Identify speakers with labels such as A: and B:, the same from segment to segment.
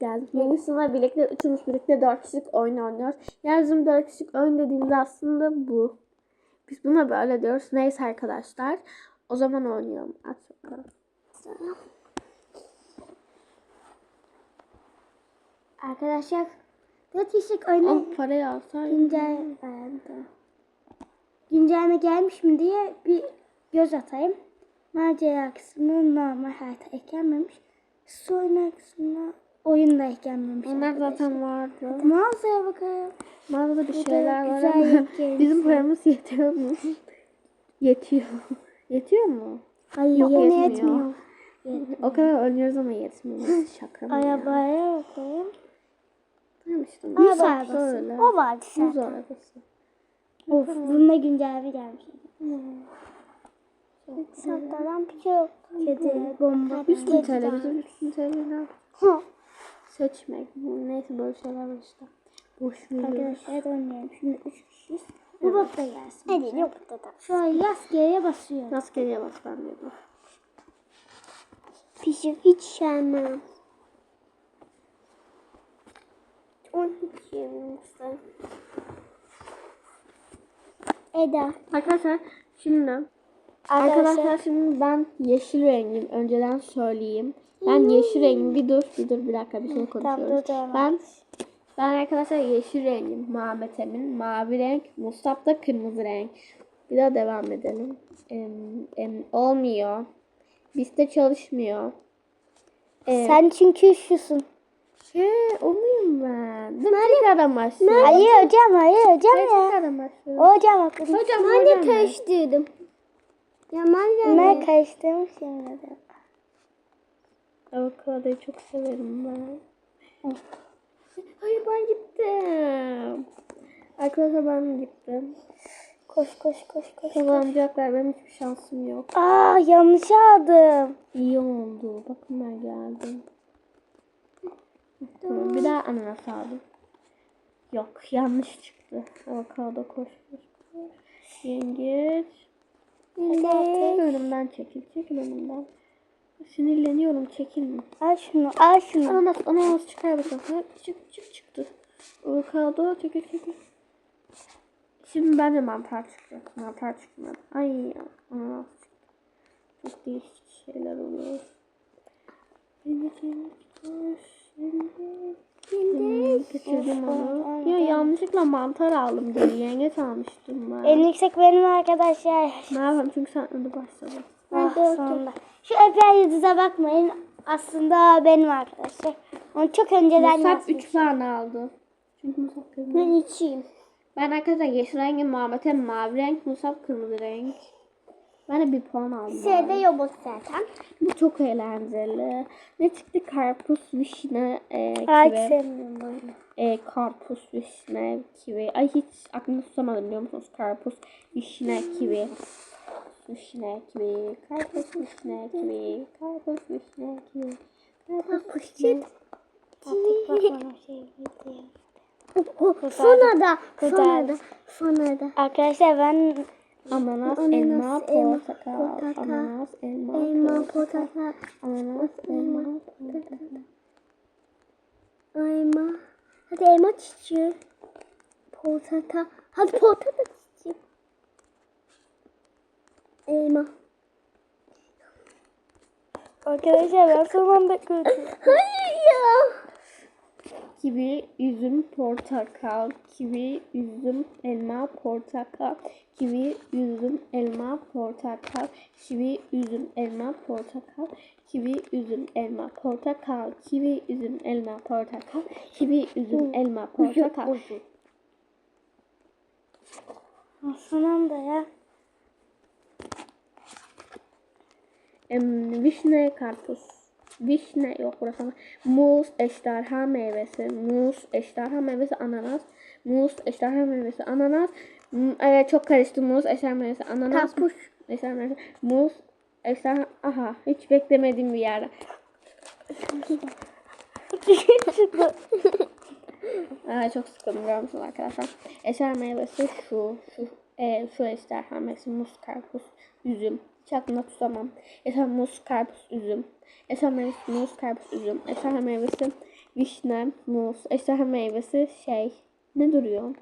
A: geldik. Sınıfla birlikte üçümüz birlikte dört kişilik oyun oynuyoruz. Bizim dört kişilik oyun dediğimiz aslında bu. Biz buna böyle diyoruz. Neyse arkadaşlar. O zaman oynayalım. Bakalım.
B: Arkadaşlar 4 kişilik oyuna
A: Ama parayı alsaydım.
B: güncel güncelleme gelmiş mi diye bir göz atayım. Macera kısmı normal hayata eklenmemiş. Sonra kısmına oyun da.
A: Onlar zaten vardı.
B: Mağazaya bakalım.
A: Mağazada bir
B: Burada
A: şeyler var ama bizim paramız yetiyor mu? Yetiyor. Yetiyor mu?
B: Hayır
A: Yok,
B: yine
A: yetmiyor.
B: yetmiyor.
A: O kadar oynuyoruz ama yetmiyor. Şaka mı ya?
B: Arabaya bakalım.
A: Tamam işte.
B: Yüz arabası.
A: öyle.
B: O vardı zaten.
A: arabası.
B: Of bunda güncelleme gelmiş. Saptadan bir şey yok. Kedi, bomba.
A: 100 bin TL bizim 100 bin TL ne?
B: Hı.
A: Seçmek. Neyse böyle şeyler var işte. Boş.
B: Arkadaşlar oynayalım. Şimdi 3 kişiyiz. Bu bot da gelsin. Hadi yok da da. Şu an G'ye basıyor.
A: Rastgele bas ben diyordum.
B: Pişir hiç sevmem. Onu hiç yemem. Eda.
A: Arkadaşlar şimdi Arkadaşlar şimdi ben yeşil rengim. Önceden söyleyeyim. Ben yeşil rengim. Bir dur, bir dur, bir dakika bir şey konuşuyoruz. Ben ben arkadaşlar yeşil rengim. Muhammed Emin. Mavi renk. Mustafa da kırmızı renk. Bir daha devam edelim. Em, em, olmuyor. Bizde çalışmıyor. Ee,
B: Sen çünkü şusun.
A: He, o muyum ben? Dur tekrardan başlıyorum.
B: Hayır hocam hayır hocam
A: Ben
B: ya.
A: tekrardan başlıyorum.
B: Hocam haklısın.
A: Hocam,
B: ben de
A: ben.
B: karıştırdım. Ya ben Ben karıştırdım şimdi de.
A: Avokadoyu çok severim ben. Hayır ben gittim. Arkadaşlar ben gittim.
B: Koş koş koş koş.
A: Kazanacaklar benim hiçbir şansım yok.
B: Aa yanlış aldım.
A: İyi oldu. Bakın ben geldim. Tamam, bir daha ananas aldım. Yok yanlış çıktı. Avokado koş koş koş. Yengeç. Önümden çekil. Çekil önümden. Sinirleniyorum çekilme.
B: Al şunu al şunu.
A: Ananas, ananas çıkar bakalım. Ha, çık, çık çıktı. Avokado çekil çekil. Şimdi bence mantar çıkacak. Mantar çıkmadı. Ay ananas çıktı. Çok değişik şeyler oluyor. Şimdi şimdi şimdi şimdi kaçırdım onu. Ya yanlışlıkla mantar aldım geri. Yengeç almıştım ben.
B: En yüksek benim arkadaşlar.
A: Ne yapayım çünkü sen önde başladın.
B: Ah, sonunda. Şu öper yıldıza bakmayın. Aslında benim arkadaşlar. Onu çok önceden
A: Musab
B: yazmış.
A: 3 puan aldı. Çünkü Musab kırmızı.
B: Ben içeyim.
A: Ben arkadaşlar yeşil rengi Muhammed'e mavi renk, Musab kırmızı renk. Ben de bir puan aldım.
B: Şeyde robot zaten.
A: Bu çok eğlenceli. Ne çıktı? Karpuz, vişne, e,
B: Ay
A: kivi.
B: sevmiyorum böyle.
A: E, karpuz, vişne, kivi. Ay hiç aklımda tutamadım biliyor musunuz? Karpuz, vişne, kivi. Vişne, kivi. Karpuz, vişne, kivi. Karpuz, vişne.
B: Artık bak ona şey gidiyor.
A: Sonra da,
B: sonra da,
A: sonra da.
B: Arkadaşlar ben
A: Ananas, elma, portakal. Ananas, elma,
B: elma,
A: portakal. Ananas, elma, portakal.
B: elma. Hadi elma çiçeği. Portakal. Hadi portakal. Elma. Arkadaşlar ben son anda kırdım. Hayır ya.
A: Kivi, üzüm, portakal. Kivi, üzüm, elma, portakal. Kivi, üzüm, elma, portakal. Kivi, üzüm, elma, portakal. Kivi, üzüm, elma, portakal. Kivi, üzüm, elma, portakal. Kivi, üzüm, elma, portakal.
B: Son anda ya.
A: Em, vişne, karpuz. Vişne yok burası ama. Muz, ejderha meyvesi. Muz, ejderha meyvesi, ananas. Muz, ejderha meyvesi, ananas. Evet çok karıştı. Muz, ejderha meyvesi, ananas.
B: Karpuz.
A: Ejderha meyvesi. Muz, ejderha. Aha hiç beklemediğim bir yerde. Aa, çok sıkıldım biliyor musunuz arkadaşlar? Ejderha meyvesi şu, şu, e, şu ejderha meyvesi, muz, karpuz, üzüm. Hiç tutamam. Ejderha muz, karpuz, üzüm. Ejderha meyvesi, muz, karpuz, üzüm. Ejderha meyvesi, vişne, muz, ejderha meyvesi şey. Ne duruyor?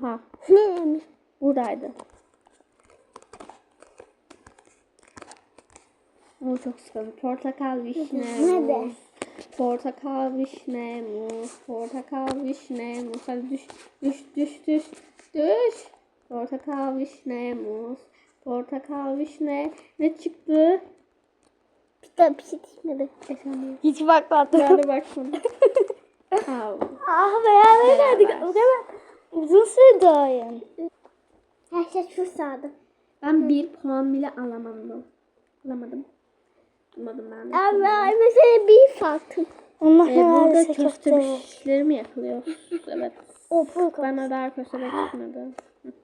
A: Ha buradaydı. Bu çok sıkıntı. Portakal, vişne, muz. Portakal, vişne, muz. Portakal, vişne, muz. Hadi düş, düş, düş, düş, düş. Portakal, vişne, muz. Portakal, vişne. Ne çıktı?
B: Bir de bir şey.
A: Efendim.
B: Hiç bakmadım.
A: Ben de bakmadım.
B: Ah beraber geldik. O kadar uzun sürdü oyun. Her şey şu sağdı.
A: Ben bir puan bile alamadım. Alamadım. Alamadım ben de.
B: Ama mesela bir farklı. Allah
A: Ee, burada köfte pişleri mi yapılıyor? evet.
B: O
A: Bana daha köfte çıkmadı.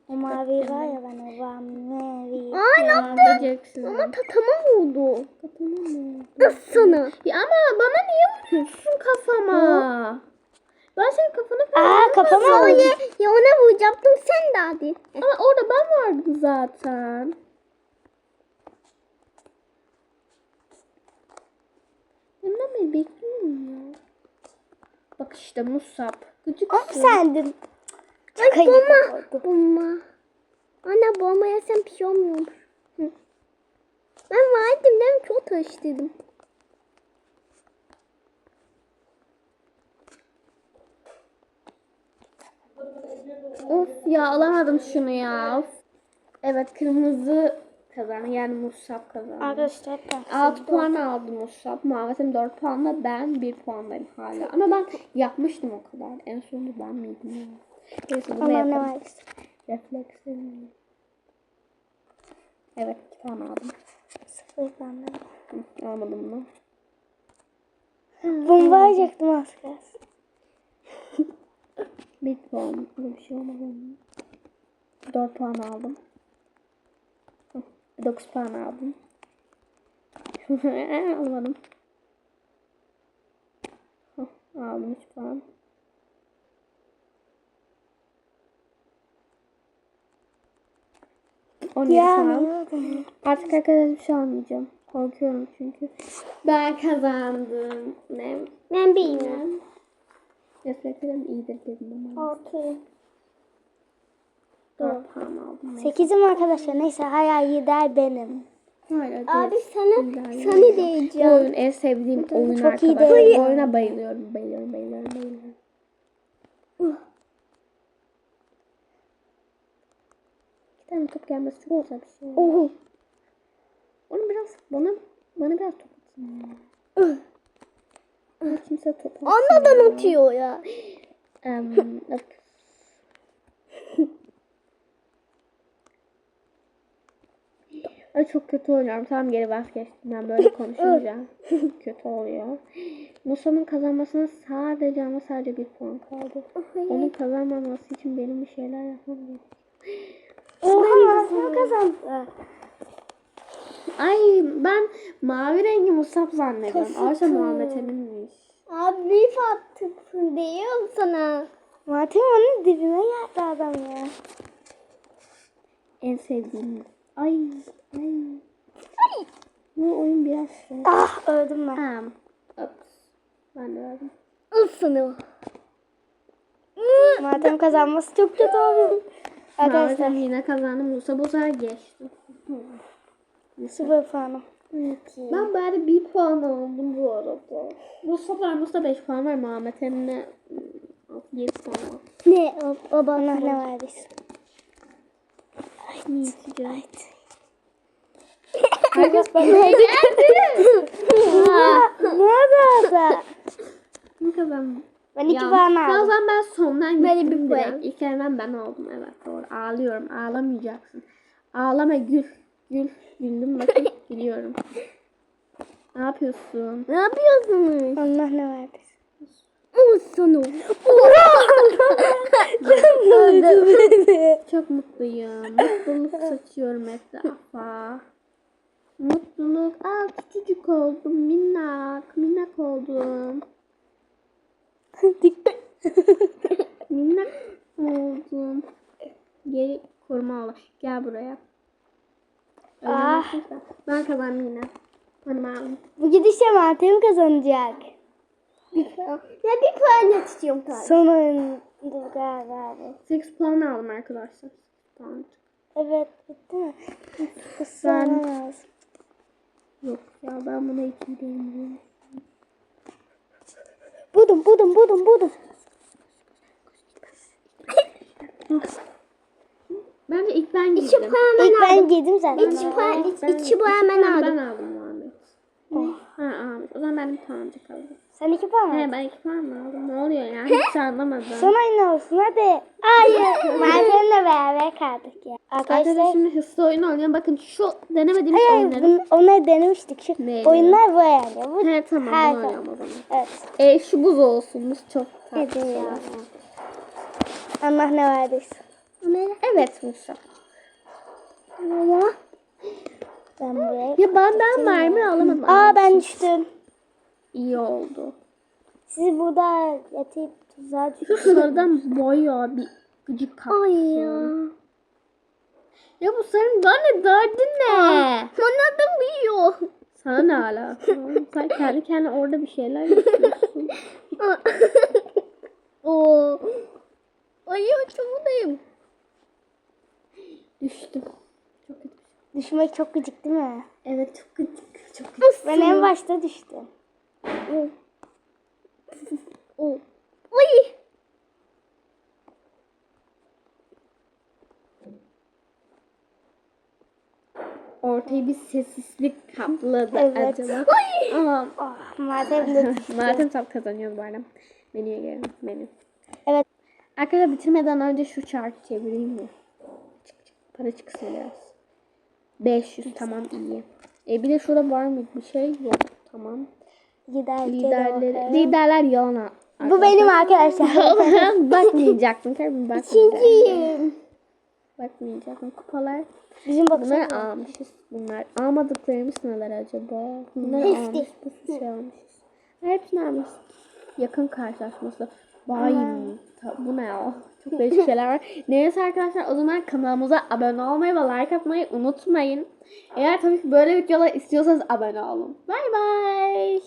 B: O mavi var ya ben o mavi.
A: Ne yaptın?
B: Ama tamam oldu.
A: Tamam mı?
B: Nasıl sana?
A: Ya ama bana niye vuruyorsun kafama? Ben senin kafana
B: Aa kafama oldu. Ya ona vuracaktım sen de hadi.
A: Ama orada ben vardım zaten. Emre bekliyorum ya. Bak işte Musab. Gıcık
B: Ama sendin. Ay bomba. Bomba. Ana bomba yesem bir şey olmuyormuş. Ben vardım ben çok taşıdım.
A: Of ya alamadım şunu ya. Of. Evet kırmızı kazandı yani Musab kazandı.
B: Arkadaşlar
A: 6 puan aldı Musab. Muhammed'im 4 puanla ben 1 puandayım hala. Ama ben yapmıştım o kadar. En sonunda ben miydim ya? Neyse bunu yapalım.
B: var?
A: Refleksim. Evet 2 puan aldım. Hı, almadım bunu.
B: Bomba alacaktım az kalsın.
A: 1 puan. Bir şey olmadı. 4 puan aldım. 9 puan aldım. Almadım. Aldım 3 puan. On yedi
B: Ya
A: puan. Artık arkadaşlar bir şey almayacağım. Korkuyorum çünkü. Ben kazandım. Ne?
B: Ben bilmiyorum.
A: Reflekslerim iyidir dedim ama.
B: Altı.
A: 4 puan aldım.
B: Sekizim arkadaşlar. Neyse hala lider benim.
A: Hayır,
B: Abi sana sana
A: Bu
B: diyeceğim.
A: oyun en sevdiğim oyun
B: çok
A: arkadaşlar. Bu oyuna bayılıyorum, bayılıyorum, bayılıyorum. Tane top gelmesi çok güzel bir şey.
B: Oho.
A: Onu biraz bana bana biraz top. Bana kimse top atsın.
B: Anladan atıyor ya.
A: Öp. Ay çok kötü oynuyorum. Tamam geri vazgeçtim. Ben böyle konuşunca kötü oluyor. Musa'nın kazanmasına sadece ama sadece bir puan kaldı. Onun kazanmaması için benim bir şeyler yapmam gerekiyor.
B: Oha sen kazandı.
A: Ay ben mavi rengi Musab zannediyorum. Oysa Muhammed Emin'miş.
B: Abi bir fattıksın diyorum sana. Zaten onun dibine geldi adam ya.
A: En sevdiğim. Ay ay. Bu oyun biraz şey.
B: Ah öldüm ben.
A: Tamam. Ups. Ben de öldüm.
B: Isını. Madem kazanması çok kötü oldu.
A: Arkadaşlar yine kazandım. Musa bu sefer geçti.
B: sıfır puanım.
A: Ben bari bir puan aldım bu arada. Musa var. Musa 5 puan var. Muhammed Emine 7 puan var.
B: Ne o, o bana ne biz?
A: Ne içeceğim?
B: Herkes bana ne oldu orada?
A: Kim kazandı?
B: Ben iki
A: Ya,
B: puan aldım.
A: Bazen ben sondan
B: Benim
A: gittim
B: bir
A: direkt.
B: puan.
A: İlk elden ben oldum. Evet doğru. Ağlıyorum. Ağlamayacaksın. Ağlama gül. Gül. Güldüm bakın. Gülüyorum. Ne yapıyorsun?
B: Ne yapıyorsunuz? Allah ne var biz? Olsun
A: Çok mutluyum. Mutluluk saçıyorum etrafa. Mutluluk. Aa küçücük oldum. Minnak. Minnak oldum. Minnak oldum. Geri koruma ola. Gel buraya.
B: Ah.
A: Ben kazandım yine. Ben.
B: Bu gidişle Meltem kazanacak.
C: Ya bir puan yetişiyorum tabii.
B: Son oyundu galiba.
A: 8 puan aldım arkadaşlar. Puan.
B: Evet bitti mi?
A: Ben-. Yok ya ben buna 2 değilim.
B: Budum budum budum budum.
A: Bence ilk ben
C: İki
A: girdim.
C: puan ben
B: İlk ben
C: aldım.
B: giydim zaten.
C: İki puan, iki,
A: Ben-
C: iki puan ben aldım.
A: Ben aldım Muhammed. Ha Ahmet. O zaman ben bir puancık aldım.
B: Sen iki puan
A: He
B: aldın.
A: ben 2 puan mı aldım? Ne oluyor ya? Hiç anlamadım.
B: Son oyun olsun hadi. Hayır. Malzemle beraber kaldık ya.
A: Arkadaşlar şimdi hızlı oyun oynuyor. Bakın şu denemediğimiz
B: Hayır,
A: oyunları.
B: bunu, onları denemiştik. Şu
A: Neydi?
B: oyunlar bu yani. Bu
A: He tamam
B: Her-
A: bunu oynayalım o zaman.
B: Evet.
A: E şu buz olsun. Buz çok
B: Hadi
A: tatlı.
B: ya. Allah ne verdiyse.
A: Evet Musa.
B: Ben buraya.
A: Ya ben ben mermi alamadım.
B: Aa ben düştüm.
A: İyi oldu.
B: Sizi burada yatayıp tuzağa
A: Şu sarıdan bayağı bir gıcık kapsın.
C: Ay ya.
A: Ya bu senin ne derdin ne?
C: Bana da büyüyor.
A: Sana ne alaka? Sen kendi kendine orada bir şeyler yapıyorsun.
C: Oo. Ay uçumudayım.
A: Düştüm. Çok kötü.
B: Düşmek çok gıcık değil mi?
A: Evet çok gıcık. Çok gıcık.
B: Ben en başta düştüm.
C: Oo. Ay.
A: Ortayı bir sessizlik kapladı
B: Evet.
A: acaba. Ama
B: Oh, madem de
A: Madem top kazanıyoruz bu arada. Menüye gelelim. Menü.
B: Evet.
A: Arkadaşlar bitirmeden önce şu çarkı çevireyim mi? Çık, çık. Para çıksın biraz. 500 tamam iyi. E bir de şurada var mı bir şey? Yok. Tamam.
B: Gider
A: Liderleri, liderler yalan.
B: Bu benim arkadaşlar.
A: Bakmayacaktım. Tabii bakmayacaktım.
C: İkinciyim.
A: Bakmayacaktım. Kupalar.
B: Bizim baksana.
A: almışız. Bunlar almadıklarımız neler acaba? Bunları
C: Hepsi.
A: almış. Bu şey almışız. Hepsini almışız. Yakın karşılaşması. Vay. Bu ne ya? Çok değişik şeyler var. Neyse arkadaşlar o zaman kanalımıza abone olmayı ve like atmayı unutmayın. Eğer tabii ki böyle videolar istiyorsanız abone olun. Bay bay.